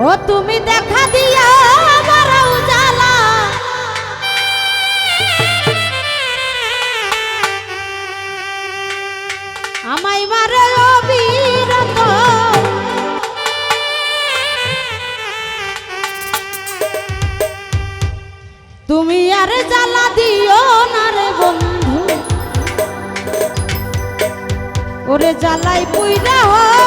ও তুমি দেখা দিয়া আমাই আমায় মারে তুমি আর জ্বালা দিও না রে বন্ধু। ওরে জ্বালাই পুইরা হয়।